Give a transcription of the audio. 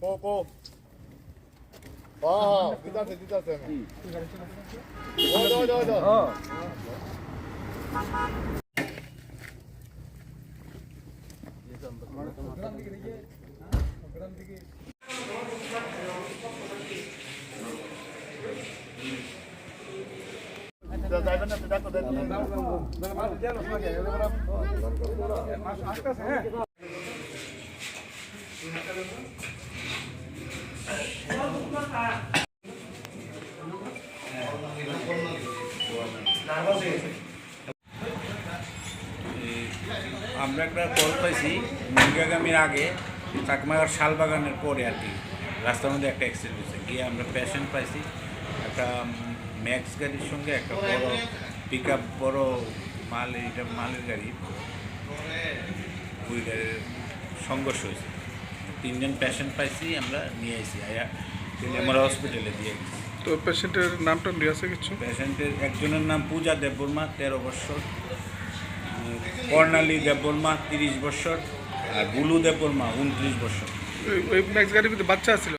Cocoa বাহ দিদাতে দিদাতে ও দো দো দো যাইবেন না দেখো দেখো মাছ আসতেছে হ্যাঁ আমরা একটা কল পাইছি মুরগাগামীর আগে চাকমাগার শালবাগানের পরে আর কি, রাস্তার মধ্যে একটা অ্যাক্সিডেন্ট হয়েছে। গিয়ে আমরা পেশেন্ট পাইছি, একটা ম্যাক্স গাড়ির সঙ্গে একটা বড় পিক আপ বড় মাল এটা মালের গাড়ি, ওই গাড়ির সংঘর্ষ হয়েছে। তিনজন পেশেন্ট পাইছি আমরা, নিয়ে আসি আমরা হসপিটালে দিয়ে তো পেশেন্টের নামটা নিয়ে আছে কিছু? পেশেন্টের একজনের নাম পূজা দেববর্মা তেরো বছর। কর্ণালী দেববর্মা তিরিশ বছর। আর বুলু দেববর্মা উনত্রিশ বছর। ওই- ওই ম্যাক্স গাড়ির ভিতরে বাচ্চা ছিল